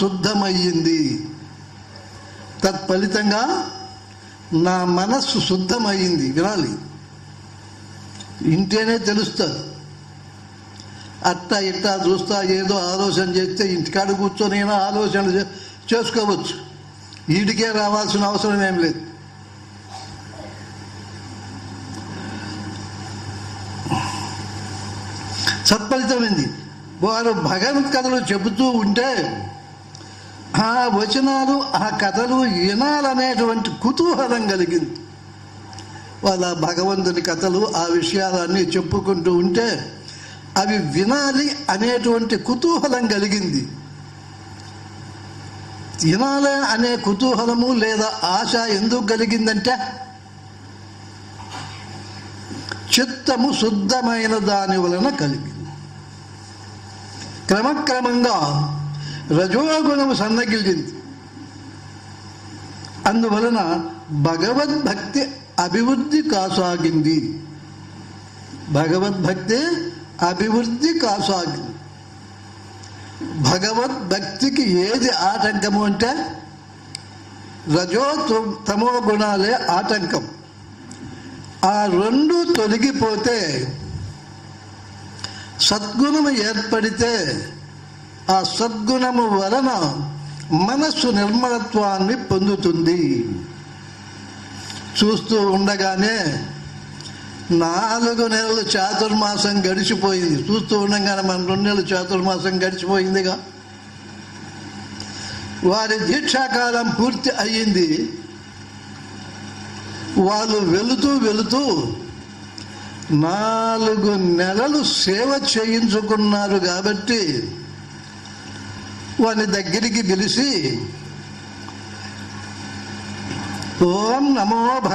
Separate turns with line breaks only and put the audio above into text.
శుద్ధమయ్యింది. తత్ఫలితంగా నా మనస్సు శుద్ధమయ్యింది. వినాలి. ఇంటేనే తెలుస్తుంది. అట్టా ఇట్టా చూస్తా ఏదో ఆలోచన చేస్తే ఇంటికాడ కూర్చొని అయినా ఆలోచన చేసుకోవచ్చు. వీటికే రావాల్సిన అవసరం ఏం లేదు. సత్ఫలితమైంది. వారు భగవత్ కథలు చెబుతూ ఉంటే ఆ వచనాలు ఆ కథలు వినాలనేటువంటి కుతూహలం కలిగింది. వాళ్ళ భగవంతుని కథలు ఆ విషయాలన్నీ చెప్పుకుంటూ ఉంటే అవి వినాలి అనేటువంటి కుతూహలం కలిగింది. వినాలి అనే కుతూహలము లేదా ఆశ ఎందుకు కలిగిందంటే చిత్తము శుద్ధమైన దాని వలన కలిగింది. క్రమక్రమంగా రజోగుణము సన్నగిలింది అందువలన భగవద్భక్తి అభివృద్ధి కాసాగింది. భగవద్భక్తి అభివృద్ధి కాసాగింది. భగవద్భక్తికి ఏది ఆటంకము అంటే రజో తమో గుణాలే ఆటంకం. ఆ రెండు తొలగిపోతే సద్గుణము ఏర్పడితే ఆ సద్గుణము వలన మనస్సు నిర్మలత్వాన్ని పొందుతుంది. చూస్తూ ఉండగానే నాలుగు నెలలు చాతుర్మాసం గడిచిపోయింది. చూస్తూ ఉండగానే మన రెండు నెలలు చాతుర్మాసం గడిచిపోయిందిగా. వారి దీక్షాకాలం పూర్తి అయ్యింది. వాళ్ళు వెళుతూ వెళుతూ నాలుగు నెలలు సేవ చేయించుకున్నారు కాబట్టి వాని దగ్గరికి పిలిచి ఓం నమో భ